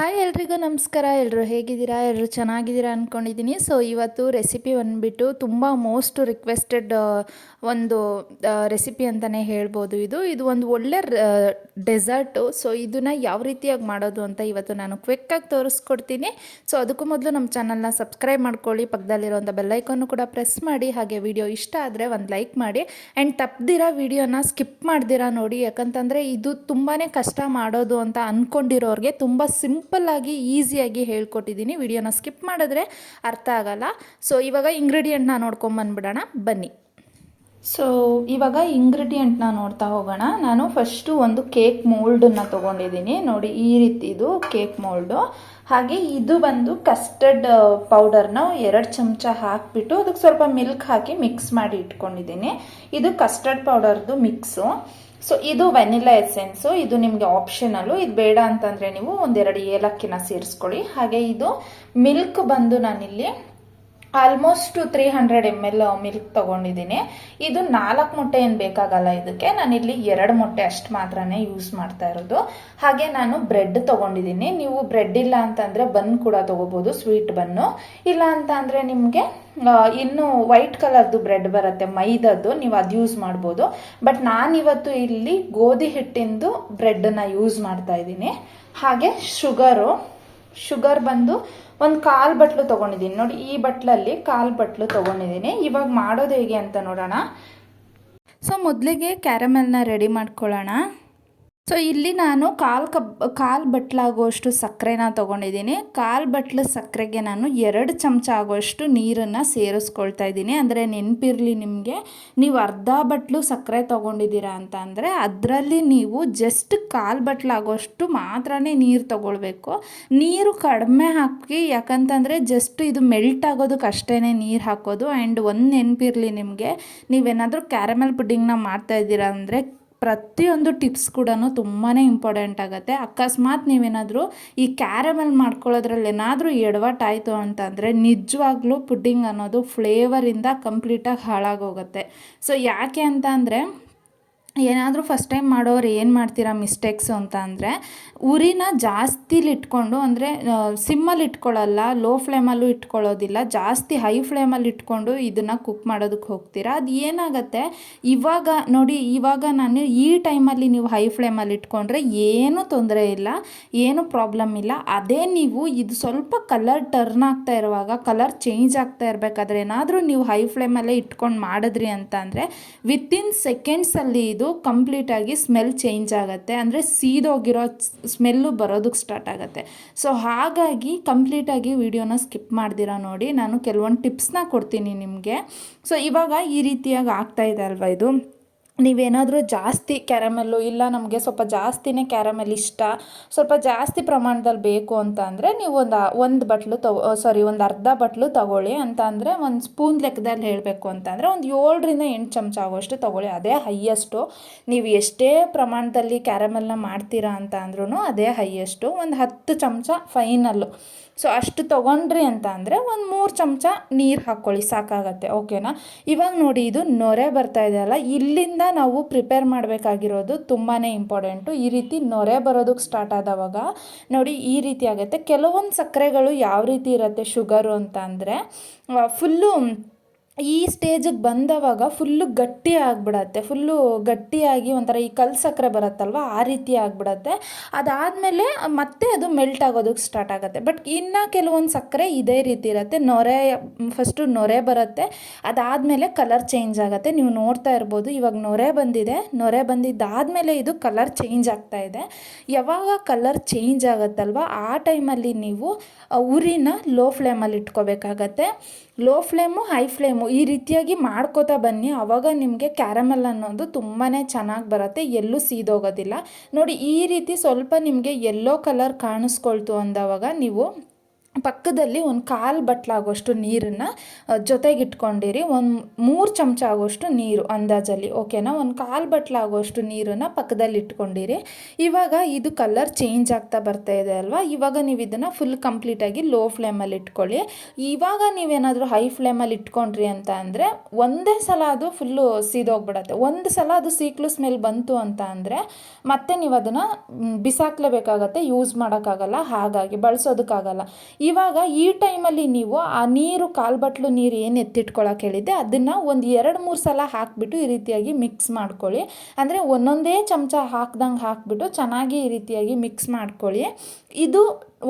Hi ಎಲ್ರಿಗೂ ನಮಸ್ಕಾರ. ಎಲ್ಲರೂ ಹೇಗಿದ್ದೀರಾ? ಎಲ್ಲರೂ ಚೆನ್ನಾಗಿದ್ದೀರಾ ಅಂದ್ಕೊಂಡಿದ್ದೀನಿ ಸೊ ಇವತ್ತು ರೆಸಿಪಿ ಬಂದುಬಿಟ್ಟು ತುಂಬ ಮೋಸ್ಟ್ ರಿಕ್ವೆಸ್ಟೆಡ್ ಒಂದು ರೆಸಿಪಿ ಅಂತಲೇ ಹೇಳ್ಬೋದು ಇದು. ಇದು ಒಂದು ಒಳ್ಳೆ ಡೆಸರ್ಟು ಸೊ ಇದನ್ನು ಯಾವ ರೀತಿಯಾಗಿ ಮಾಡೋದು ಅಂತ ಇವತ್ತು ನಾನು ಕ್ವಿಕ್ಕಾಗಿ ತೋರಿಸ್ಕೊಡ್ತೀನಿ. ಸೊ ಅದಕ್ಕೂ ಮೊದಲು ನಮ್ಮ ಚಾನಲ್ನ ಸಬ್ಸ್ಕ್ರೈಬ್ ಮಾಡ್ಕೊಳ್ಳಿ. ಪಕ್ಕದಲ್ಲಿರೋಂಥ ಬೆಲ್ಲೈಕನ್ನು ಕೂಡ ಪ್ರೆಸ್ ಮಾಡಿ. ಹಾಗೆ ವಿಡಿಯೋ ಇಷ್ಟ ಆದರೆ ಒಂದು ಲೈಕ್ ಮಾಡಿ. ಆ್ಯಂಡ್ ತಪ್ಪದಿರೋ ವಿಡಿಯೋನ ಸ್ಕಿಪ್ ಮಾಡ್ದಿರ ನೋಡಿ. ಯಾಕಂತಂದರೆ ಇದು ತುಂಬಾ ಕಷ್ಟ ಮಾಡೋದು ಅಂತ ಅಂದ್ಕೊಂಡಿರೋರಿಗೆ ತುಂಬ ಸಿಂಪಲ್ಲಾಗಿ ಈಸಿಯಾಗಿ ಹೇಳ್ಕೊಟ್ಟಿದ್ದೀನಿ. ವಿಡಿಯೋನ ಸ್ಕಿಪ್ ಮಾಡಿದ್ರೆ ಅರ್ಥ ಆಗಲ್ಲ. ಸೊ ಇವಾಗ ಇಂಗ್ರೀಡಿಯೆಂಟ್ನ ನೋಡ್ಕೊಂಬಂದ್ಬಿಡೋಣ ಬನ್ನಿ. ಸೊ ಇವಾಗ ಇಂಗ್ರೀಡಿಯೆಂಟ್ನ ನೋಡ್ತಾ ಹೋಗೋಣ. ನಾನು ಫಸ್ಟು ಒಂದು ಕೇಕ್ ಮೋಲ್ಡನ್ನು ತೊಗೊಂಡಿದ್ದೀನಿ. ನೋಡಿ, ಈ ರೀತಿದು ಕೇಕ್ ಮೋಲ್ಡು ಹಾಗೆ ಇದು ಬಂದು ಕಸ್ಟರ್ಡ್ ಪೌಡರ್ನ ಎರಡು ಚಮಚ ಹಾಕಿಬಿಟ್ಟು ಅದಕ್ಕೆ ಸ್ವಲ್ಪ ಮಿಲ್ಕ್ ಹಾಕಿ ಮಿಕ್ಸ್ ಮಾಡಿ ಇಟ್ಕೊಂಡಿದ್ದೀನಿ. ಇದು ಕಸ್ಟರ್ಡ್ ಪೌಡರ್ದು ಮಿಕ್ಸು ಸೊ ಇದು ವೆನಿಲಾ ಎಸೆನ್ಸು ಇದು ನಿಮಗೆ ಆಪ್ಷನಲ್ಲು ಇದು ಬೇಡ ಅಂತಂದರೆ ನೀವು ಒಂದೆರಡು ಏಲಕ್ಕಿನ ಸೇರಿಸ್ಕೊಳ್ಳಿ. ಹಾಗೆ ಇದು ಮಿಲ್ಕ್ ಬಂದು ನಾನಿಲ್ಲಿ almost three hundred M L milk ತೊಗೊಂಡಿದ್ದೀನಿ. ಇದು ನಾಲ್ಕು ಮೊಟ್ಟೆ ಏನು ಬೇಕಾಗಲ್ಲ ಇದಕ್ಕೆ. ನಾನಿಲ್ಲಿ ಎರಡು ಮೊಟ್ಟೆ ಅಷ್ಟು ಮಾತ್ರನೇ ಯೂಸ್ ಮಾಡ್ತಾ ಇರೋದು. ಹಾಗೆ ನಾನು ಬ್ರೆಡ್ ತಗೊಂಡಿದ್ದೀನಿ. ನೀವು ಬ್ರೆಡ್ ಇಲ್ಲ ಅಂತಂದರೆ ಬನ್ ಕೂಡ ತೊಗೋಬೋದು ಸ್ವೀಟ್ ಬನ್ನು ಇಲ್ಲ ಅಂತ ಅಂದರೆ ನಿಮಗೆ ಇನ್ನು ವೈಟ್ ಕಲರ್ದು ಬ್ರೆಡ್ ಬರುತ್ತೆ, ಮೈದದ್ದು, ನೀವು ಅದು ಯೂಸ್ ಮಾಡ್ಬೋದು. ಬಟ್ ನಾನಿವತ್ತು ಇಲ್ಲಿ ಗೋಧಿ ಹಿಟ್ಟಿಂದು ಬ್ರೆಡ್ಡನ್ನು ಯೂಸ್ ಮಾಡ್ತಾ ಇದ್ದೀನಿ. ಹಾಗೆ ಶುಗರು ಶುಗರ್ ಬಂದು ಒಂದು ಕಾಲು ಬಟ್ಲು ತೊಗೊಂಡಿದ್ದೀನಿ. ನೋಡಿ, ಈ ಬಟ್ಲಲ್ಲಿ ಕಾಲು ಬಟ್ಲು ತೊಗೊಂಡಿದ್ದೀನಿ. ಇವಾಗ ಮಾಡೋದು ಹೇಗೆ ಅಂತ ನೋಡೋಣ. ಸೊ ಮೊದಲಿಗೆ ಕ್ಯಾರಮೆಲ್ನ ರೆಡಿ ಮಾಡ್ಕೊಳ್ಳೋಣ. ಸೊ ಇಲ್ಲಿ ನಾನು ಕಾಲು ಕಬ್, ಕಾಲು ಬಟ್ಲಾಗುವಷ್ಟು ಸಕ್ಕರೆನ ತೊಗೊಂಡಿದ್ದೀನಿ. ಕಾಲು ಬಟ್ಲು ಸಕ್ಕರೆಗೆ ನಾನು ಎರಡು ಚಮಚ ಆಗುವಷ್ಟು ನೀರನ್ನು ಸೇರಿಸ್ಕೊಳ್ತಾ ಇದ್ದೀನಿ. ಅಂದರೆ ನೆನಪಿರಲಿ ನಿಮಗೆ, ನೀವು ಅರ್ಧ ಬಟ್ಲು ಸಕ್ಕರೆ ತೊಗೊಂಡಿದ್ದೀರಾ ಅಂತ ಅಂದರೆ ಅದರಲ್ಲಿ ನೀವು ಜಸ್ಟ್ ಕಾಲು ಬಟ್ಲಾಗುವಷ್ಟು ಮಾತ್ರ ನೀರು ತೊಗೊಳ್ಬೇಕು. ನೀರು ಕಡಿಮೆ ಹಾಕಿ, ಯಾಕಂತಂದರೆ ಜಸ್ಟ್ ಇದು ಮೆಲ್ಟ್ ಆಗೋದಕ್ಕೆ ಅಷ್ಟೇ ನೀರು ಹಾಕೋದು. ಆ್ಯಂಡ್ ಒಂದು ನೆನಪಿರಲಿ ನಿಮಗೆ, ನೀವೇನಾದರೂ ಕ್ಯಾರಮೆಲ್ ಪುಡ್ಡಿಂಗ್ನ ಮಾಡ್ತಾ ಇದ್ದೀರಾ ಅಂದರೆ ಪ್ರತಿಯೊಂದು ಟಿಪ್ಸ್ ಕೂಡ ತುಂಬಾ ಇಂಪಾರ್ಟೆಂಟ್ ಆಗುತ್ತೆ. ಅಕಸ್ಮಾತ್ ನೀವೇನಾದರೂ ಈ ಕ್ಯಾರಮೆಲ್ ಮಾಡ್ಕೊಳ್ಳೋದ್ರಲ್ಲಿ ಏನಾದರೂ ಎಡವಟ್ಟಾಯಿತು ಅಂತಂದರೆ ನಿಜವಾಗ್ಲೂ ಪುಡ್ಡಿಂಗ್ ಅನ್ನೋದು ಫ್ಲೇವರಿಂದ ಕಂಪ್ಲೀಟಾಗಿ ಹಾಳಾಗೋಗುತ್ತೆ. ಸೊ ಯಾಕೆ ಅಂತ ಅಂದರೆ ಏನಾದರೂ ಫಸ್ಟ್ ಟೈಮ್ ಮಾಡೋರು ಏನು ಮಾಡ್ತೀರಾ ಮಿಸ್ಟೇಕ್ಸು ಅಂತ ಅಂದರೆ ಉರಿನ ಜಾಸ್ತಿಲಿಟ್ಕೊಂಡು ಅಂದರೆ ಸಿಮ್ಮಲ್ಲಿ ಇಟ್ಕೊಳ್ಳಲ್ಲ ಲೋ ಫ್ಲೇಮಲ್ಲೂ ಇಟ್ಕೊಳ್ಳೋದಿಲ್ಲ ಜಾಸ್ತಿ ಹೈ ಫ್ಲೇಮಲ್ಲಿ ಇಟ್ಕೊಂಡು ಇದನ್ನು ಕುಕ್ ಮಾಡೋದಕ್ಕೆ ಹೋಗ್ತೀರಾ? ಅದು ಏನಾಗುತ್ತೆ? ಇವಾಗ ನೋಡಿ, ಇವಾಗ ನಾನು ಈ ಟೈಮಲ್ಲಿ ನೀವು ಹೈ ಫ್ಲೇಮಲ್ಲಿ ಇಟ್ಕೊಂಡ್ರೆ ಏನೂ ತೊಂದರೆ ಇಲ್ಲ, ಏನೂ ಪ್ರಾಬ್ಲಮ್ ಇಲ್ಲ. ಅದೇ ನೀವು ಇದು ಸ್ವಲ್ಪ ಕಲರ್ ಟರ್ನ್ ಆಗ್ತಾ ಇರುವಾಗ ಕಲರ್ ಚೇಂಜ್ ಆಗ್ತಾ ಇರಬೇಕಾದ್ರೆ ಏನಾದರೂ ನೀವು ಹೈ ಫ್ಲೇಮಲ್ಲೇ ಇಟ್ಕೊಂಡು ಮಾಡಿದ್ರಿ ಅಂತ ಅಂದರೆ ವಿತಿನ್ ಸೆಕೆಂಡ್ಸಲ್ಲಿ ಇದು ಕಂಪ್ಲೀಟಾಗಿ ಸ್ಮೆಲ್ ಚೇಂಜ್ ಆಗುತ್ತೆ. ಅಂದರೆ ಸೀದೋಗಿರೋ ಸ್ಮೆಲ್ಲು ಬರೋದಕ್ಕೆ ಸ್ಟಾರ್ಟ್ ಆಗುತ್ತೆ. ಸೊ ಹಾಗಾಗಿ ಕಂಪ್ಲೀಟಾಗಿ ವಿಡಿಯೋನ ಸ್ಕಿಪ್ ಮಾಡ್ದಿರ ನೋಡಿ. ನಾನು ಕೆಲವೊಂದು ಟಿಪ್ಸ್ನ ಕೊಡ್ತೀನಿ ನಿಮಗೆ. ಸೊ ಇವಾಗ ಈ ರೀತಿಯಾಗಿ ಆಗ್ತಾ ಇದೆ ಅಲ್ವಾ ಇದು? ನೀವೇನಾದರೂ ಜಾಸ್ತಿ ಕ್ಯಾರಮೆಲ್ಲು ಇಲ್ಲ ನಮಗೆ ಸ್ವಲ್ಪ ಜಾಸ್ತಿನೇ ಕ್ಯಾರಮೆಲ್ ಇಷ್ಟ, ಸ್ವಲ್ಪ ಜಾಸ್ತಿ ಪ್ರಮಾಣದಲ್ಲಿ ಬೇಕು ಅಂತ ಅಂದರೆ ನೀವು ಒಂದು ಒಂದು ಬಟ್ಲು ತಗೋ ಸಾರಿ ಒಂದು ಅರ್ಧ ಬಟ್ಲು ತಗೊಳ್ಳಿ ಅಂತ ಅಂದರೆ ಒಂದು ಸ್ಪೂನ್ ಲೆಕ್ಕದಲ್ಲಿ ಹೇಳಬೇಕು ಅಂತ ಅಂದರೆ ಒಂದು ಏಳರಿಂದ ಎಂಟು ಚಮಚ ಆಗೋಷ್ಟು ತೊಗೊಳ್ಳಿ. ಅದೇ ಹೈಯೆಸ್ಟು ನೀವು ಎಷ್ಟೇ ಪ್ರಮಾಣದಲ್ಲಿ ಕ್ಯಾರಮೆಲ್ನ ಮಾಡ್ತೀರಾ ಅಂತ ಅಂದ್ರೂ ಅದೇ ಹೈಯೆಸ್ಟು ಒಂದು ಹತ್ತು ಚಮಚ ಫೈನಲ್ಲು ಸೊ ಅಷ್ಟು ತೊಗೊಂಡ್ರಿ ಅಂತ ಅಂದರೆ ಒಂದು ಮೂರು ಚಮಚ ನೀರು ಹಾಕ್ಕೊಳ್ಳಿ ಸಾಕಾಗತ್ತೆ ಓಕೆನಾ ಇವಾಗ ನೋಡಿ ಇದು ನೊರೆ ಬರ್ತಾ ಇದೆಯಲ್ಲ ಇಲ್ಲಿಂದ ನಾವು ಪ್ರಿಪೇರ್ ಮಾಡಬೇಕಾಗಿರೋದು ತುಂಬಾ ಇಂಪಾರ್ಟೆಂಟು ಈ ರೀತಿ ನೊರೆ ಬರೋದಕ್ಕೆ ಸ್ಟಾರ್ಟ್ ಆದವಾಗ ನೋಡಿ ಈ ರೀತಿ ಆಗುತ್ತೆ. ಕೆಲವೊಂದು ಸಕ್ಕರೆಗಳು ಯಾವ ರೀತಿ ಇರುತ್ತೆ ಶುಗರು ಅಂತ ಅಂದರೆ ಫುಲ್ಲು ಈ ಸ್ಟೇಜಿಗೆ ಬಂದವಾಗ ಫುಲ್ಲು ಗಟ್ಟಿ ಆಗಿಬಿಡತ್ತೆ. ಫುಲ್ಲು ಗಟ್ಟಿಯಾಗಿ ಒಂಥರ ಈ ಕಲ್ ಸಕ್ಕರೆ ಬರುತ್ತಲ್ವ, ಆ ರೀತಿ ಆಗಿಬಿಡತ್ತೆ. ಅದಾದಮೇಲೆ ಮತ್ತೆ ಅದು ಮೆಲ್ಟ್ ಆಗೋದಕ್ಕೆ ಸ್ಟಾರ್ಟ್ ಆಗುತ್ತೆ. ಬಟ್ ಇನ್ನು ಕೆಲವೊಂದು ಸಕ್ಕರೆ ಇದೇ ರೀತಿ ಇರುತ್ತೆ. ನೊರೆ, ಫಸ್ಟು ನೊರೆ ಬರುತ್ತೆ. ಅದಾದಮೇಲೆ ಕಲರ್ ಚೇಂಜ್ ಆಗುತ್ತೆ. ನೀವು ನೋಡ್ತಾ ಇರ್ಬೋದು, ಇವಾಗ ನೊರೆ ಬಂದಿದೆ. ನೊರೆ ಬಂದಿದ್ದಾದಮೇಲೆ ಇದು ಕಲರ್ ಚೇಂಜ್ ಆಗ್ತಾ ಇದೆ. ಯಾವಾಗ ಕಲರ್ ಚೇಂಜ್ ಆಗುತ್ತಲ್ವ, ಆ ಟೈಮಲ್ಲಿ ನೀವು ಉರಿನ ಲೋ ಫ್ಲೇಮಲ್ಲಿ ಇಟ್ಕೋಬೇಕಾಗತ್ತೆ. ಲೋ ಫ್ಲೇಮು ಹೈ ಫ್ಲೇಮು ಈ ರೀತಿಯಾಗಿ ಮಾಡ್ಕೋತಾ ಬನ್ನಿ. ಆವಾಗ ನಿಮಗೆ ಕ್ಯಾರಮಲ್ ಅನ್ನೋದು ತುಂಬಾ ಚೆನ್ನಾಗಿ ಬರುತ್ತೆ. ಎಲ್ಲೂ ಸೀದೋಗೋದಿಲ್ಲ. ನೋಡಿ ಈ ರೀತಿ ಸ್ವಲ್ಪ ನಿಮಗೆ ಯೆಲ್ಲೋ ಕಲರ್ ಕಾಣಿಸ್ಕೊಳ್ತು ಅಂದವಾಗ ನೀವು ಪಕ್ಕದಲ್ಲಿ ಒಂದು ಕಾಲು ಬಟ್ಲಾಗುವಷ್ಟು ನೀರನ್ನು ಜೊತೆಗಿಟ್ಕೊಂಡಿರಿ. ಒಂದು ಮೂರು ಚಮಚ ಆಗೋಷ್ಟು ನೀರು ಅಂದಾಜಲ್ಲಿ, ಓಕೆನಾ? ಒಂದು ಕಾಲು ಬಟ್ಲಾಗುವಷ್ಟು ನೀರನ್ನು ಪಕ್ಕದಲ್ಲಿ ಇಟ್ಕೊಂಡಿರಿ ಇವಾಗ ಇದು ಕಲರ್ ಚೇಂಜ್ ಆಗ್ತಾ ಬರ್ತಾ ಇದೆ ಅಲ್ವಾ? ಇವಾಗ ನೀವು ಇದನ್ನು ಫುಲ್ ಕಂಪ್ಲೀಟಾಗಿ ಲೋ ಫ್ಲೇಮಲ್ಲಿ ಇಟ್ಕೊಳ್ಳಿ. ಇವಾಗ ನೀವೇನಾದರೂ ಹೈ ಫ್ಲೇಮಲ್ಲಿ ಇಟ್ಕೊಂಡ್ರಿ ಅಂತ ಅಂದರೆ, ಒಂದೇ ಸಲ ಅದು ಫುಲ್ಲು ಸೀದೋಗ್ಬಿಡತ್ತೆ. ಒಂದು ಸಲ ಅದು ಸೀಕ್ಲು ಸ್ಮೆಲ್ ಬಂತು ಅಂತ ಅಂದರೆ, ಮತ್ತೆ ನೀವು ಅದನ್ನು ಬಿಸಾಕ್ಲೇಬೇಕಾಗತ್ತೆ, ಯೂಸ್ ಮಾಡೋಕ್ಕಾಗಲ್ಲ, ಹಾಗಾಗಿ ಬಳಸೋದಕ್ಕಾಗಲ್ಲ. ಇವಾಗ ಈ ಟೈಮಲ್ಲಿ ನೀವು ಆ ನೀರು ಕಾಲು ಬಟ್ಲು ನೀರು ಏನು ಎತ್ತಿಟ್ಕೊಳಕ್ಕೆ ಹೇಳಿದ್ದೆ, ಅದನ್ನು ಒಂದು ಎರಡು ಮೂರು ಸಲ ಹಾಕಿಬಿಟ್ಟು ಈ ರೀತಿಯಾಗಿ ಮಿಕ್ಸ್ ಮಾಡ್ಕೊಳ್ಳಿ. ಅಂದರೆ ಒಂದೊಂದೇ ಚಮಚ ಹಾಕ್ದಂಗೆ ಹಾಕಿಬಿಟ್ಟು ಚೆನ್ನಾಗಿ ಈ ರೀತಿಯಾಗಿ ಮಿಕ್ಸ್ ಮಾಡ್ಕೊಳ್ಳಿ. ಇದು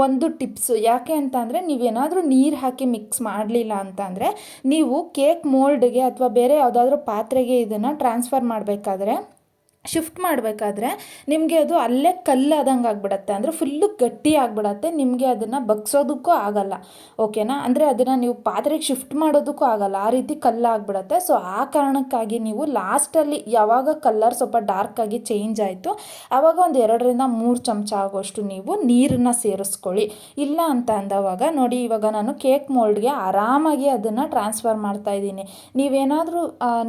ಒಂದು ಟಿಪ್ಸು. ಯಾಕೆ ಅಂತ ಅಂದರೆ ನೀವೇನಾದರೂ ನೀರು ಹಾಕಿ ಮಿಕ್ಸ್ ಮಾಡಲಿಲ್ಲ ಅಂತ ಅಂದರೆ ನೀವು ಕೇಕ್ ಮೋಲ್ಡ್ಗೆ ಅಥವಾ ಬೇರೆ ಯಾವುದಾದ್ರೂ ಪಾತ್ರೆಗೆ ಇದನ್ನು ಟ್ರಾನ್ಸ್ಫರ್ ಮಾಡಬೇಕಾದ್ರೆ ಶಿಫ್ಟ್ ಮಾಡಬೇಕಾದ್ರೆ ನಿಮಗೆ ಅದು ಅಲ್ಲೇ ಕಲ್ಲಾದಂಗೆ ಆಗಿಬಿಡತ್ತೆ. ಅಂದರೆ ಫುಲ್ಲು ಗಟ್ಟಿ ಆಗಿಬಿಡತ್ತೆ. ನಿಮಗೆ ಅದನ್ನು ಬಗ್ಸೋದಕ್ಕೂ ಆಗಲ್ಲ. ಓಕೆನಾ? ಅಂದರೆ ಅದನ್ನು ನೀವು ಪಾತ್ರೆಗೆ ಶಿಫ್ಟ್ ಮಾಡೋದಕ್ಕೂ ಆಗಲ್ಲ. ಆ ರೀತಿ ಕಲ್ಲಾಗ್ಬಿಡತ್ತೆ. ಸೊ ಆ ಕಾರಣಕ್ಕಾಗಿ ನೀವು ಲಾಸ್ಟಲ್ಲಿ ಯಾವಾಗ ಕಲ್ಲರ್ ಸ್ವಲ್ಪ ಡಾರ್ಕಾಗಿ ಚೇಂಜ್ ಆಯಿತು ಆವಾಗ ಒಂದು ಎರಡರಿಂದ ಮೂರು ಚಮಚ ಆಗೋಷ್ಟು ನೀವು ನೀರನ್ನು ಸೇರಿಸ್ಕೊಳ್ಳಿ. ಇಲ್ಲ ಅಂತ ಅಂದವಾಗ ನೋಡಿ, ಇವಾಗ ನಾನು ಕೇಕ್ ಮೋಲ್ಡ್ಗೆ ಆರಾಮಾಗಿ ಅದನ್ನು ಟ್ರಾನ್ಸ್ಫರ್ ಮಾಡ್ತಾ ಇದ್ದೀನಿ. ನೀವೇನಾದರೂ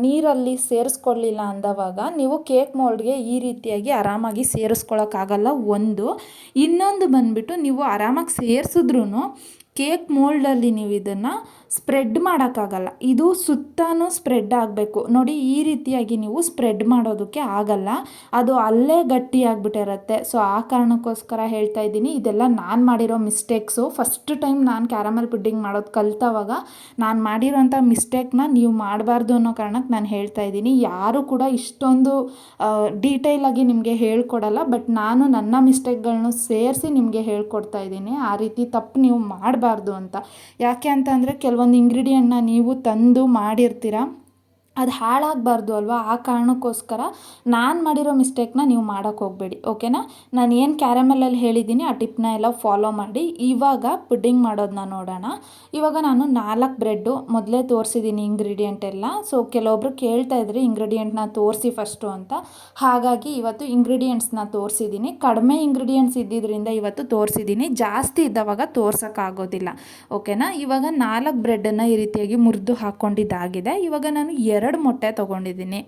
ನೀರಲ್ಲಿ ಸೇರಿಸ್ಕೊಳ್ಳಿಲ್ಲ ಅಂದವಾಗ ನೀವು ಕೇಕ್ ಮೋಲ್ಡ್ಗೆ ಈ ರೀತಿಯಾಗಿ ಆರಾಮಾಗಿ ಸೇರಿಸ್ಕೊಳಕ್ಕಾಗಲ್ಲ ಒಂದು. ಇನ್ನೊಂದು ಬಂದುಬಿಟ್ಟು ನೀವು ಆರಾಮಾಗಿ ಸೇರಿಸಿದ್ರೂ ಕೇಕ್ ಮೋಲ್ಡಲ್ಲಿ ನೀವು ಇದನ್ನು ಸ್ಪ್ರೆಡ್ ಮಾಡೋಕ್ಕಾಗಲ್ಲ. ಇದು ಸುತ್ತನೂ ಸ್ಪ್ರೆಡ್ ಆಗಬೇಕು. ನೋಡಿ, ಈ ರೀತಿಯಾಗಿ ನೀವು ಸ್ಪ್ರೆಡ್ ಮಾಡೋದಕ್ಕೆ ಆಗಲ್ಲ. ಅದು ಅಲ್ಲೇ ಗಟ್ಟಿ ಆಗಿಬಿಟ್ಟಿರತ್ತೆ ಸೊ, ಆ ಕಾರಣಕ್ಕೋಸ್ಕರ ಹೇಳ್ತಾ ಇದ್ದೀನಿ. ಇದೆಲ್ಲ ನಾನು ಮಾಡಿರೋ ಮಿಸ್ಟೇಕ್ಸು. ಫಸ್ಟ್ ಟೈಮ್ ನಾನು ಕ್ಯಾರಮಲ್ ಪುಡ್ಡಿಂಗ್ ಮಾಡೋದು ಕಲ್ತವಾಗ ನಾನು ಮಾಡಿರೋಂಥ ಮಿಸ್ಟೇಕ್ನ ನೀವು ಮಾಡಬಾರ್ದು ಅನ್ನೋ ಕಾರಣಕ್ಕೆ ನಾನು ಹೇಳ್ತಾ ಇದ್ದೀನಿ. ಯಾರು ಕೂಡ ಇಷ್ಟೊಂದು ಡೀಟೇಲಾಗಿ ನಿಮಗೆ ಹೇಳ್ಕೊಡಲ್ಲ. ಬಟ್ ನಾನು ನನ್ನ ಮಿಸ್ಟೇಕ್ಗಳನ್ನ ಸೇರಿಸಿ ನಿಮಗೆ ಹೇಳ್ಕೊಡ್ತಾ ಇದ್ದೀನಿ. ಆ ರೀತಿ ತಪ್ಪು ನೀವು ಮಾಡಬಾರ್ದು ಅಂತ. ಯಾಕೆ ಅಂತ ಅಂದರೆ ಕೆಲವೊಂದು ಇಂಗ್ರೀಡಿಯೆಂಟ್ನ ನೀವು ತಂದು ಮಾಡಿರ್ತೀರ? ಅದು ಹಾಳಾಗಬಾರ್ದು ಅಲ್ವಾ? ಆ ಕಾರಣಕ್ಕೋಸ್ಕರ ನಾನು ಮಾಡಿರೋ ಮಿಸ್ಟೇಕ್ನ ನೀವು ಮಾಡೋಕ್ಕೆ ಹೋಗಬೇಡಿ, ಓಕೆನಾ? ನಾನು ಏನು ಕ್ಯಾರಮಲಲ್ಲಿ ಹೇಳಿದ್ದೀನಿ, ಆ ಟಿಪ್ನ ಎಲ್ಲ ಫಾಲೋ ಮಾಡಿ. ಇವಾಗ ಪುಡ್ಡಿಂಗ್ ಮಾಡೋದನ್ನ ನೋಡೋಣ. ಇವಾಗ ನಾನು ನಾಲ್ಕು ಬ್ರೆಡ್ಡು ಮೊದಲೇ ತೋರಿಸಿದ್ದೀನಿ ಇಂಗ್ರೀಡಿಯೆಂಟ್ ಎಲ್ಲ. ಸೊ ಕೆಲವೊಬ್ರು ಕೇಳ್ತಾ ಇದ್ರಿ ಇಂಗ್ರೀಡಿಯೆಂಟ್ನ ತೋರಿಸಿ ಫಸ್ಟು ಅಂತ. ಹಾಗಾಗಿ ಇವತ್ತು ಇಂಗ್ರೀಡಿಯೆಂಟ್ಸ್ನ ತೋರಿಸಿದ್ದೀನಿ. ಕಡಿಮೆ ಇಂಗ್ರೀಡಿಯೆಂಟ್ಸ್ ಇದ್ದಿದ್ದರಿಂದ ಇವತ್ತು ತೋರಿಸಿದ್ದೀನಿ. ಜಾಸ್ತಿ ಇದ್ದವಾಗ ತೋರ್ಸೋಕ್ಕಾಗೋದಿಲ್ಲ, ಓಕೆನಾ? ಇವಾಗ ನಾಲ್ಕು ಬ್ರೆಡ್ಡನ್ನು ಈ ರೀತಿಯಾಗಿ ಮುರಿದು ಹಾಕ್ಕೊಂಡಿದ್ದಾಗಿದೆ ಇವಾಗ ನಾನು ಮೊಟ್ಟೆ ತೊಗೊಂಡಿದ್ದೀನಿ.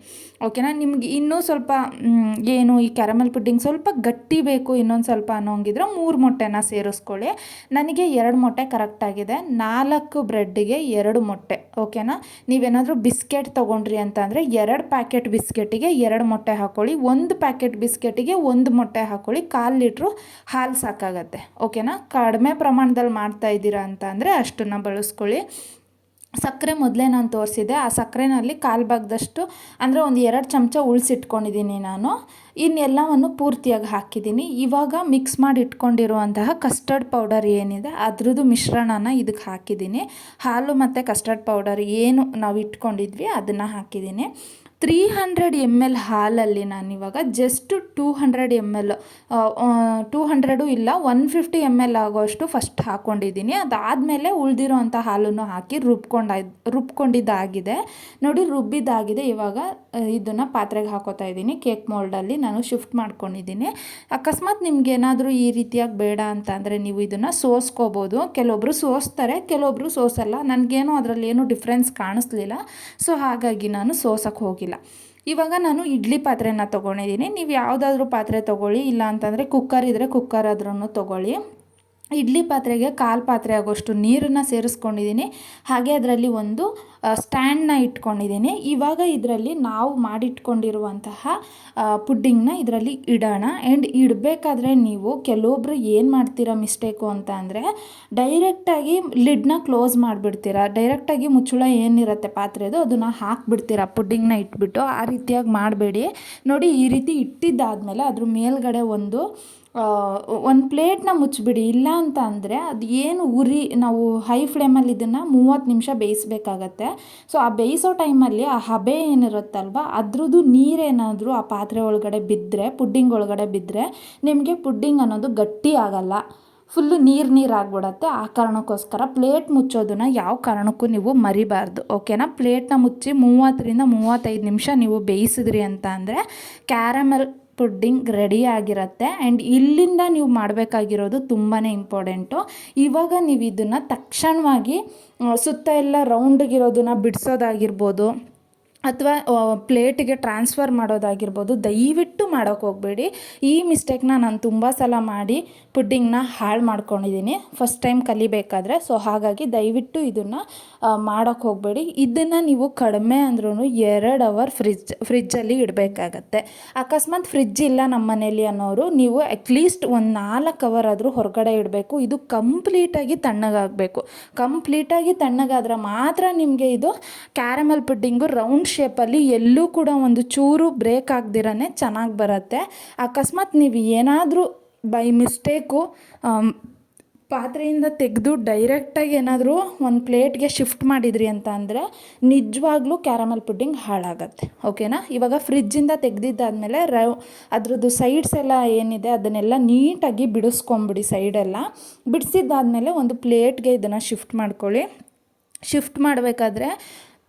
ಓಕೆನಾ ನಿಮ್ಗೆ ಇನ್ನೂ ಸ್ವಲ್ಪ ಏನು ಈ ಕ್ಯಾರಮಲ್ ಪುಡ್ಡಿಂಗ್ ಸ್ವಲ್ಪ ಗಟ್ಟಿ ಬೇಕು ಇನ್ನೊಂದು ಸ್ವಲ್ಪ ಅನ್ನೋಂಗಿದ್ರೆ ಮೂರು ಮೊಟ್ಟೆನ ಸೇರಿಸ್ಕೊಳ್ಳಿ. ನನಗೆ ಎರಡು ಮೊಟ್ಟೆ ಕರೆಕ್ಟಾಗಿದೆ ನಾಲ್ಕು ಬ್ರೆಡ್ಗೆ ಎರಡು ಮೊಟ್ಟೆ. ಓಕೆನಾ ನೀವೇನಾದರೂ ಬಿಸ್ಕೆಟ್ ತೊಗೊಂಡ್ರಿ ಅಂತಂದರೆ ಎರಡು ಪ್ಯಾಕೆಟ್ ಬಿಸ್ಕೆಟಿಗೆ ಎರಡು ಮೊಟ್ಟೆ ಹಾಕ್ಕೊಳ್ಳಿ ಒಂದು ಪ್ಯಾಕೆಟ್ ಬಿಸ್ಕೆಟಿಗೆ ಒಂದು ಮೊಟ್ಟೆ ಹಾಕ್ಕೊಳ್ಳಿ ಕಾಲು ಲೀಟ್ರು ಹಾಲು ಸಾಕಾಗತ್ತೆ. ಓಕೆನಾ ಕಡಿಮೆ ಪ್ರಮಾಣದಲ್ಲಿ ಮಾಡ್ತಾ ಇದ್ದೀರಾ ಅಂತ ಅಂದರೆ ಅಷ್ಟನ್ನು ಬಳಸ್ಕೊಳ್ಳಿ. ಸಕ್ಕರೆ ಮೊದಲೇ ನಾನು ತೋರಿಸಿದೆ ಆ ಸಕ್ಕರೆನಲ್ಲಿ ಕಾಲು ಭಾಗದಷ್ಟು ಅಂದರೆ ಒಂದು ಎರಡು ಚಮಚ ಉಳಿಸಿಟ್ಕೊಂಡಿದ್ದೀನಿ ನಾನು. ಇನ್ನೆಲ್ಲವನ್ನು ಪೂರ್ತಿಯಾಗಿ ಹಾಕಿದ್ದೀನಿ. ಇವಾಗ ಮಿಕ್ಸ್ ಮಾಡಿ ಇಟ್ಕೊಂಡಿರುವಂತಹ ಕಸ್ಟರ್ಡ್ ಪೌಡರ್ ಏನಿದೆ, ಅದ್ರದ್ದು ಮಿಶ್ರಣನ ಇದಕ್ಕೆ ಹಾಕಿದ್ದೀನಿ. ಹಾಲು ಮತ್ತು ಕಸ್ಟರ್ಡ್ ಪೌಡರ್ ಏನು ನಾವು ಇಟ್ಕೊಂಡಿದ್ವಿ ಅದನ್ನು ಹಾಕಿದ್ದೀನಿ. ತ್ರೀ ಹಂಡ್ರೆಡ್ ಎಂ ಎಲ್ ಹಾಲಲ್ಲಿ ನಾನಿವಾಗ just two hundred M L two hundred ಇಲ್ಲ ಒನ್ ಫಿಫ್ಟಿ ಎಂ ಎಲ್ ಆಗೋಷ್ಟು ಫಸ್ಟ್ ಹಾಕ್ಕೊಂಡಿದ್ದೀನಿ ಅದಾದಮೇಲೆ ಉಳಿದಿರೋ ಅಂಥ ಹಾಲನ್ನು ಹಾಕಿ ರುಬ್ಕೊಂಡಾಯ್, ರುಬ್ಕೊಂಡಿದ್ದಾಗಿದೆ. ನೋಡಿ, ರುಬ್ಬಿದ್ದಾಗಿದೆ. ಇವಾಗ ಇದನ್ನು ಪಾತ್ರೆಗೆ ಹಾಕೋತಾ ಇದ್ದೀನಿ. ಕೇಕ್ ಮೋಲ್ಡಲ್ಲಿ ನಾನು ಶಿಫ್ಟ್ ಮಾಡ್ಕೊಂಡಿದ್ದೀನಿ. ಅಕಸ್ಮಾತ್ ನಿಮ್ಗೆ ಏನಾದರೂ ಈ ರೀತಿಯಾಗಿ ಬೇಡ ಅಂತ ಅಂದರೆ ನೀವು ಇದನ್ನು ಸೋಸ್ಕೋಬೋದು. ಕೆಲವೊಬ್ಬರು ಸೋಸ್ತಾರೆ ಕೆಲವೊಬ್ಬರು ಸೋಸಲ್ಲ. ನನಗೇನು ಅದರಲ್ಲಿ ಏನು ಡಿಫ್ರೆನ್ಸ್ ಕಾಣಿಸ್ಲಿಲ್ಲ. ಸೊ ಹಾಗಾಗಿ ನಾನು ಸೋಸಕ್ಕೆ ಹೋಗಿಲ್ಲ. ಇವಾಗ ನಾನು ಇಡ್ಲಿ ಪಾತ್ರೆನ ತೊಗೊಂಡಿದ್ದೀನಿ. ನೀವು ಯಾವುದಾದ್ರೂ ಪಾತ್ರೆ ತೊಗೊಳ್ಳಿ ಇಲ್ಲ ಅಂತಂದರೆ ಕುಕ್ಕರ್ ಇದ್ದರೆ ಕುಕ್ಕರ್ ಆದ್ರೂ ತೊಗೊಳ್ಳಿ. ಇಡ್ಲಿ ಪಾತ್ರೆಗೆ ಕಾಲು ಪಾತ್ರೆ ಆಗೋಷ್ಟು ನೀರನ್ನು ಸೇರಿಸ್ಕೊಂಡಿದ್ದೀನಿ. ಹಾಗೆ ಅದರಲ್ಲಿ ಒಂದು ಸ್ಟ್ಯಾಂಡನ್ನ ಇಟ್ಕೊಂಡಿದ್ದೀನಿ. ಇವಾಗ ಇದರಲ್ಲಿ ನಾವು ಮಾಡಿಟ್ಕೊಂಡಿರುವಂತಹ ಪುಡ್ಡಿಂಗ್ನ ಇದರಲ್ಲಿ ಇಡೋಣ. ಆ್ಯಂಡ್ ಇಡಬೇಕಾದ್ರೆ ನೀವು ಕೆಲವೊಬ್ರು ಏನು ಮಾಡ್ತೀರಾ ಮಿಸ್ಟೇಕು ಅಂತ ಅಂದರೆ ಡೈರೆಕ್ಟಾಗಿ ಲಿಡ್ನ ಕ್ಲೋಸ್ ಮಾಡಿಬಿಡ್ತೀರಾ. ಡೈರೆಕ್ಟಾಗಿ ಮುಚ್ಚಳ ಏನಿರುತ್ತೆ ಪಾತ್ರೆದು, ಅದನ್ನು ಹಾಕ್ಬಿಡ್ತೀರಾ. ಪುಡ್ಡಿಂಗ್ನ ಇಟ್ಬಿಟ್ಟು ಆ ರೀತಿಯಾಗಿ ಮಾಡಬೇಡಿ. ನೋಡಿ, ಈ ರೀತಿ ಇಟ್ಟಿದ್ದಾದಮೇಲೆ ಅದ್ರ ಮೇಲ್ಗಡೆ ಒಂದು ಒಂದು ಪ್ಲೇಟ್ನ ಮುಚ್ಚಿಬಿಡಿ, ಇಲ್ಲ ಅಂತ ಅಂದರೆ ಅದು ಏನು ಉರಿ, ನಾವು ಹೈ ಫ್ಲೇಮಲ್ಲಿ ಇದನ್ನು ಮೂವತ್ತು ನಿಮಿಷ ಬೇಯಿಸ್ಬೇಕಾಗತ್ತೆ. ಸೊ ಆ ಬೇಯಿಸೋ ಟೈಮಲ್ಲಿ ಆ ಹಬೆ ಏನಿರುತ್ತಲ್ವ, ಅದ್ರದ್ದು ನೀರೇನಾದರೂ ಆ ಪಾತ್ರೆ ಒಳಗಡೆ ಬಿದ್ದರೆ ಪುಡ್ಡಿಂಗ್ ಒಳಗಡೆ ಬಿದ್ದರೆ ನಿಮಗೆ ಪುಡ್ಡಿಂಗ್ ಅನ್ನೋದು ಗಟ್ಟಿ ಆಗಲ್ಲ. ಫುಲ್ಲು ನೀರು ನೀರು ಆಗ್ಬಿಡತ್ತೆ. ಆ ಕಾರಣಕ್ಕೋಸ್ಕರ ಪ್ಲೇಟ್ ಮುಚ್ಚೋದನ್ನು ಯಾವ ಕಾರಣಕ್ಕೂ ನೀವು ಮರಿಬಾರ್ದು. ಓಕೆನಾ ಪ್ಲೇಟ್ನ ಮುಚ್ಚಿ ಮೂವತ್ತರಿಂದ ಮೂವತ್ತೈದು ನಿಮಿಷ ನೀವು ಬೇಯಿಸಿದ್ರಿ ಅಂತ ಅಂದರೆ ಕ್ಯಾರಮೆಲ್ ಪುಡ್ಡಿಂಗ್ ರೆಡಿ ಆಗಿರುತ್ತೆ. ಆ್ಯಂಡ್ ಇಲ್ಲಿಂದ ನೀವು ಮಾಡಬೇಕಾಗಿರೋದು ತುಂಬಾ ಇಂಪಾರ್ಟೆಂಟು. ಇವಾಗ ನೀವು ಇದನ್ನು ತಕ್ಷಣವಾಗಿ ಸುತ್ತ ಎಲ್ಲ ರೌಂಡಿಗಿರೋದನ್ನ ಬಿಡಿಸೋದಾಗಿರ್ಬೋದು. ಅಥವಾ ಪ್ಲೇಟಿಗೆ ಟ್ರಾನ್ಸ್ಫರ್ ಮಾಡೋದಾಗಿರ್ಬೋದು, ದಯವಿಟ್ಟು ಮಾಡೋಕ್ಕೆ ಹೋಗಬೇಡಿ. ಈ ಮಿಸ್ಟೇಕ್ನ ನಾನು ತುಂಬ ಸಲ ಮಾಡಿ ಪುಡ್ಡಿಂಗ್ನ ಹಾಳು ಮಾಡ್ಕೊಂಡಿದ್ದೀನಿ ಫಸ್ಟ್ ಟೈಮ್ ಕಲಿಬೇಕಾದ್ರೆ, ಸೊ ಹಾಗಾಗಿ ದಯವಿಟ್ಟು ಇದನ್ನು ಮಾಡೋಕ್ಕೆ ಹೋಗಬೇಡಿ. ಇದನ್ನು ನೀವು ಕಡಿಮೆ ಅಂದ್ರೂ ಎರಡು ಅವರ್ ಫ್ರಿಜ್, ಫ್ರಿಜ್ಜಲ್ಲಿ ಇಡಬೇಕಾಗತ್ತೆ. ಅಕಸ್ಮಾತ್ ಫ್ರಿಜ್ ಇಲ್ಲ ನಮ್ಮ ಮನೇಲಿ ಅನ್ನೋರು, ನೀವು ಅಟ್ಲೀಸ್ಟ್ ಒಂದು ನಾಲ್ಕು ಅವರ್ ಆದರೂ ಹೊರಗಡೆ ಇಡಬೇಕು. ಇದು ಕಂಪ್ಲೀಟಾಗಿ ತಣ್ಣಗಾಗಬೇಕು. ಕಂಪ್ಲೀಟಾಗಿ ತಣ್ಣಗಾದ್ರೆ ಮಾತ್ರ ನಿಮಗೆ ಇದು ಕ್ಯಾರಮಲ್ ಪುಡ್ಡಿಂಗು ರೌಂಡ್ ಶೇಪಲ್ಲಿ ಎಲ್ಲೂ ಕೂಡ ಒಂದು ಚೂರು ಬ್ರೇಕ್ ಆಗ್ದಿರನೇ ಚೆನ್ನಾಗಿ ಬರುತ್ತೆ. ಅಕಸ್ಮಾತ್ ನೀವು ಏನಾದರೂ ಬೈ ಮಿಸ್ಟೇಕು ಪಾತ್ರೆಯಿಂದ ತೆಗೆದು ಡೈರೆಕ್ಟಾಗಿ ಏನಾದರೂ ಒಂದು ಪ್ಲೇಟ್ಗೆ ಶಿಫ್ಟ್ ಮಾಡಿದ್ರಿ ಅಂತ ಅಂದರೆ ನಿಜವಾಗ್ಲೂ ಕ್ಯಾರಮಲ್ ಪುಡ್ಡಿಂಗ್ ಹಾಳಾಗತ್ತೆ. ಓಕೆನಾ ಇವಾಗ ಫ್ರಿಜ್ಜಿಂದ ತೆಗೆದಿದ್ದಾದಮೇಲೆ ರವ್ ಅದ್ರದ್ದು ಸೈಡ್ಸ್ ಎಲ್ಲ ಏನಿದೆ ಅದನ್ನೆಲ್ಲ ನೀಟಾಗಿ ಬಿಡಿಸ್ಕೊಂಬಿಡಿ ಸೈಡೆಲ್ಲ ಬಿಡಿಸಿದ್ದಾದಮೇಲೆ ಒಂದು ಪ್ಲೇಟ್ಗೆ ಇದನ್ನು ಶಿಫ್ಟ್ ಮಾಡ್ಕೊಳ್ಳಿ. ಶಿಫ್ಟ್ ಮಾಡಬೇಕಾದ್ರೆ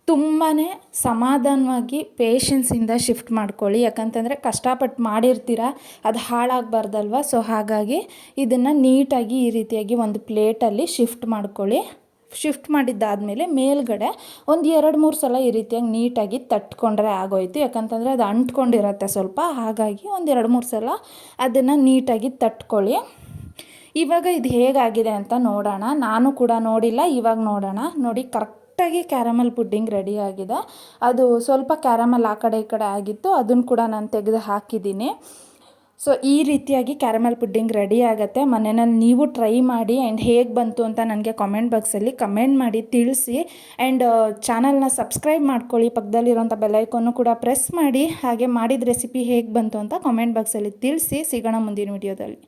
ತುಂಬಾ ಸಮಾಧಾನವಾಗಿ ಪೇಷನ್ಸಿಂದ ಶಿಫ್ಟ್ ಮಾಡ್ಕೊಳ್ಳಿ. ಯಾಕಂತಂದರೆ ಕಷ್ಟಪಟ್ಟು ಮಾಡಿರ್ತೀರ, ಅದು ಹಾಳಾಗಬಾರ್ದಲ್ವ? ಸೊ ಹಾಗಾಗಿ ಇದನ್ನು ನೀಟಾಗಿ ಈ ರೀತಿಯಾಗಿ ಒಂದು ಪ್ಲೇಟಲ್ಲಿ ಶಿಫ್ಟ್ ಮಾಡ್ಕೊಳ್ಳಿ. ಶಿಫ್ಟ್ ಮಾಡಿದ್ದಾದಮೇಲೆ ಮೇಲ್ಗಡೆ ಒಂದು ಎರಡು ಮೂರು ಸಲ ಈ ರೀತಿಯಾಗಿ ನೀಟಾಗಿ ತಟ್ಕೊಂಡ್ರೆ ಆಗೋಯ್ತು. ಯಾಕಂತಂದರೆ ಅದು ಅಂಟ್ಕೊಂಡಿರತ್ತೆ ಸ್ವಲ್ಪ. ಹಾಗಾಗಿ ಒಂದು ಎರಡು ಮೂರು ಸಲ ಅದನ್ನು ನೀಟಾಗಿ ತಟ್ಕೊಳ್ಳಿ. ಇವಾಗ ಇದು ಹೇಗಾಗಿದೆ ಅಂತ ನೋಡೋಣ. ನಾನು ಕೂಡ ನೋಡಿಲ್ಲ. ಇವಾಗ ನೋಡೋಣ. ನೋಡಿ ಕರೆಕ್ಟಾಗಿ ಕ್ಯಾರಮಲ್ ಪುಡ್ಡಿಂಗ್ ರೆಡಿ ಆಗಿದೆ. ಅದು ಸ್ವಲ್ಪ ಕ್ಯಾರಮಲ್ ಆ ಕಡೆ ಈ ಕಡೆ ಆಗಿತ್ತು, ಅದನ್ನು ಕೂಡ ನಾನು ತೆಗೆದು ಹಾಕಿದ್ದೀನಿ. ಸೊ, ಈ ರೀತಿಯಾಗಿ ಕ್ಯಾರಮಲ್ ಪುಡ್ಡಿಂಗ್ ರೆಡಿ ಆಗುತ್ತೆ. ಮನೆಯಲ್ಲಿ ನೀವು ಟ್ರೈ ಮಾಡಿ, ಆ್ಯಂಡ್ ಹೇಗೆ ಬಂತು ಅಂತ ನನಗೆ ಕಾಮೆಂಟ್ ಬಾಕ್ಸಲ್ಲಿ ಕಮೆಂಟ್ ಮಾಡಿ ತಿಳಿಸಿ. ಆ್ಯಂಡ್ ಚಾನಲ್ನ ಸಬ್ಸ್ಕ್ರೈಬ್ ಮಾಡ್ಕೊಳ್ಳಿ. ಪಕ್ಕದಲ್ಲಿರೋಂಥ ಬೆಲೈಕನ್ನು ಕೂಡ ಪ್ರೆಸ್ ಮಾಡಿ. ಹಾಗೆ ಮಾಡಿದ ರೆಸಿಪಿ ಹೇಗೆ ಬಂತು ಅಂತ ಕಾಮೆಂಟ್ ಬಾಕ್ಸಲ್ಲಿ ತಿಳಿಸಿ. ಸಿಗೋಣ ಮುಂದಿನ ವಿಡಿಯೋದಲ್ಲಿ.